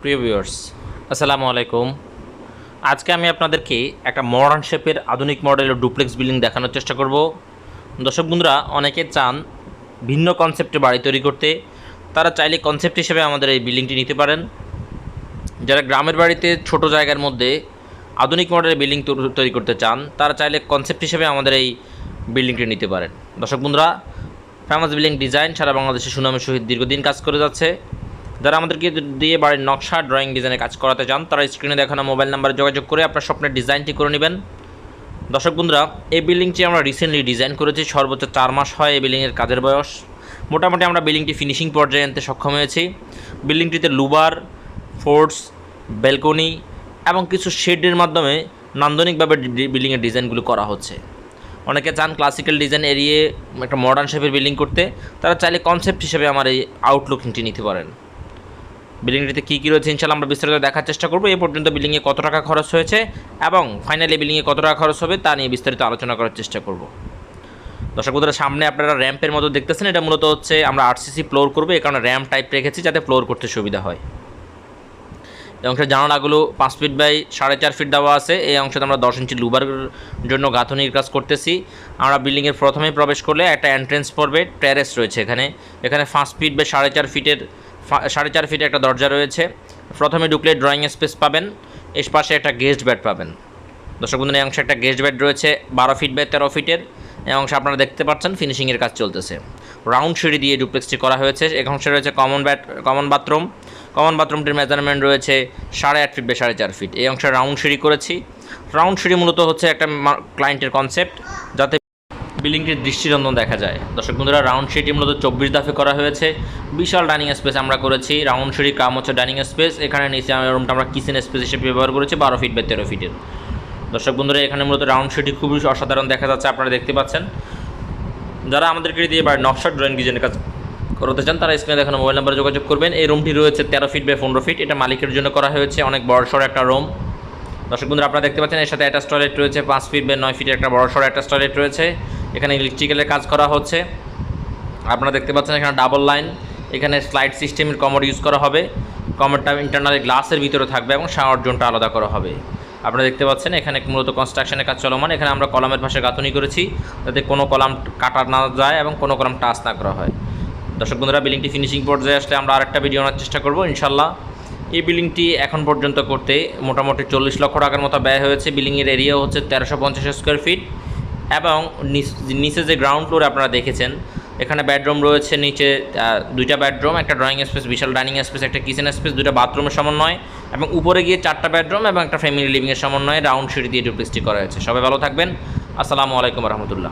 প্রিয় ভিউয়ার্স আসসালামু আলাইকুম। আজকে আমি আপনাদেরকে একটা মডার্ন শেপের আধুনিক মডেলের ডুপ্লেক্স বিল্ডিং দেখানোর চেষ্টা করব। দর্শক বন্ধুরা, অনেকে চান ভিন্ন কনসেপ্টে বাড়ি তৈরি করতে। তারা চাইলে কনসেপ্ট হিসেবে আমাদের এই বিল্ডিংটি নিতে পারেন। যারা গ্রামের বাড়িতে ছোট জায়গার মধ্যে আধুনিক মডেলের বিল্ডিং তৈরি- করতে চান, তারা চাইলে কনসেপ্ট হিসেবে আমাদের এই বিল্ডিংটি নিতে পারেন। দর্শক বন্ধুরা ফেমাস বিল্ডিং ডিজাইন সারা বাংলাদেশে সুনামের সহিত দীর্ঘদিন কাজ করে যাচ্ছে। যারা আমাদেরকে দিয়ে বাড়ির নকশা ড্রয়িং ডিজাইনের কাজ করাতে চান, তারা স্ক্রিনে দেখানো মোবাইল নাম্বারে যোগাযোগ করে আপনার স্বপ্নের ডিজাইনটি করে নেবেন। দর্শক বন্ধুরা, এই বিল্ডিংটি আমরা রিসেন্টলি ডিজাইন করেছি, সর্বোচ্চ চার মাস হয় এই বিল্ডিংয়ের কাজের বয়স। মোটামুটি আমরা বিল্ডিংটি ফিনিশিং পর্যায়ে আনতে সক্ষম হয়েছি। বিল্ডিংটিতে লুবার ফোর্স ব্যালকনি এবং কিছু শেডের মাধ্যমে নান্দনিকভাবে বিল্ডিংয়ের ডিজাইনগুলো করা হচ্ছে। অনেকে চান ক্লাসিক্যাল ডিজাইন এড়িয়ে একটা মডার্ন শেপের বিল্ডিং করতে, তারা চাইলে কনসেপ্ট হিসেবে আমার এই আউটলুকিংটি নিতে পারেন। বিল্ডিংটিতে কী কী রয়েছে ইনশাল্লাহ আমরা বিস্তারিত দেখার চেষ্টা করব। এ পর্যন্ত বিল্ডিংয়ে কত টাকা খরচ হয়েছে এবং ফাইনালি বিল্ডিংয়ে কত টাকা খরচ হবে তা নিয়ে বিস্তারিত আলোচনা করার চেষ্টা করব। দর্শক বন্ধুরা, সামনে আপনারা র্যাম্পের মতো দেখতেছেন, এটা মূলত হচ্ছে আমরা আরসিসি ফ্লোর করব এই কারণে র্যাম্প টাইপ রেখেছি যাতে ফ্লোর করতে সুবিধা হয়। এই অংশের জানালাগুলো পাঁচ ফিট বাই সাড়ে চার ফিট দেওয়া আছে, এই অংশে আমরা দশ ইঞ্চি লুবার জন্য গাঁথনির কাজ করতেছি। আমরা বিল্ডিংয়ের প্রথমেই প্রবেশ করলে একটা এন্ট্রেন্স পড়বে ট্যারেস রয়েছে এখানে। এখানে পাঁচ ফিট বাই সাড়ে চার ফিটের সাড়ে চার ফিটে একটা দরজা রয়েছে। প্রথমে ঢুকলে ড্রয়িং স্পেস পাবেন। এর পাশে একটা গেস্ট বেড পাবেন। দর্শক বন্ধুরা, এই অংশে একটা গেস্ট বেড রয়েছে, বারো ফিট বাই তেরো ফিটের এই অংশে আপনারা দেখতে পাচ্ছেন ফিনিশিংয়ের কাজ চলতেছে। রাউন্ড সিঁড়ি দিয়ে ডুপ্লেক্সটি করা হয়েছে। এক অংশে রয়েছে common bath common bathroom common বাথরুমটির measurement রয়েছে সাড়ে আট ফিট বাই সাড়ে চার ফিট এই অংশে রাউন্ড সিঁড়ি করেছি। রাউন্ড সিঁড়ি মূলত হচ্ছে একটা ক্লায়েন্টের কনসেপ্ট যাতে বিল্ডিংটির দৃষ্টিনন্দন দেখা যায়। দর্শক বন্ধুরা, রাউন্ড সিটি মূলত চব্বিশ দাফে করা হয়েছে। বিশাল ডাইনিং স্পেস আমরা করেছি। রাউন্ড সিঁড়ি কাম হচ্ছে ডাইনিং স্পেস। এখানে নিচে রুমটা আমরা কিচেন স্পেস হিসেবে ব্যবহার করেছি, বারো ফিট বাই তেরো ফিটের। দর্শক বন্ধুরা, এখানে মূলত রাউন্ড সিটি খুবই অসাধারণ দেখা যাচ্ছে, আপনারা দেখতে পাচ্ছেন। যারা আমাদেরকে দিয়ে বা নকশা ড্রয়িং ডিজাইনের কাজ করতে চান, তারা স্ক্রিনে দেখানো, মোবাইল নাম্বারে যোগাযোগ করবেন। এই রুমটি রয়েছে তেরো ফিট বাই পনেরো ফিট। এটা মালিকের জন্য করা হয়েছে, অনেক বড় সড়ো একটা রুম দর্শক বন্ধুরা, আপনারা দেখতে পাচ্ছেন, এর সাথে অ্যাটাচ টয়লেট রয়েছে, পাঁচ ফিট বাই নয় ফিটের একটা বড় সড়ো অ্যাটাচ টয়লেট রয়েছে। এখানে ইলেকট্রিক্যালের কাজ করা হচ্ছে। আপনারা দেখতে পাচ্ছেন এখানে ডাবল লাইন এখানে স্লাইড সিস্টেমের কমর ইউজ করা হবে। কমোডটা ইন্টারনালি গ্লাসের ভিতরে থাকবে এবং শাওয়ার জোনটা আলাদা করা হবে। আপনারা দেখতে পাচ্ছেন এখানে মূলত কনস্ট্রাকশনের কাজ চলমান। এখানে আমরা কলামের পাশে গাঁথনি করেছি যাতে কোনো কলাম কাটা না যায় এবং কোনো কলাম টাচ না করা হয়। দর্শক বন্ধুরা বিল্ডিংটি ফিনিশিং পর্যায়ে আসলে আমরা আরেকটা ভিডিও আনার চেষ্টা করব ইনশাল্লাহ এই বিল্ডিংটি এখন পর্যন্ত করতে মোটামুটি চল্লিশ লক্ষ টাকার মতো ব্যয় হয়েছে। বিল্ডিংয়ের এরিয়া হচ্ছে তেরোশো পঞ্চাশ স্কোয়ার ফিট এবং নিচ- যে গ্রাউন্ড ফ্লোরে আপনারা দেখেছেন, এখানে বেডরুম রয়েছে, নিচে দুইটা বেডরুম একটা ড্রয়িং স্পেস বিশাল ডাইনিং স্পেস একটা কিচেন স্পেস দুটা বাথরুমের সমন্বয়, এবং উপরে গিয়ে চারটা বেডরুম এবং একটা ফ্যামিলি লিভিংয়ের সমন্বয়ে রাউন্ড সিঁড়ি দিয়ে ডুপ্লেক্সটি করা হয়েছে। সবাই ভালো থাকবেন। আসসালামু আলাইকুম রহমতুল্লাহ।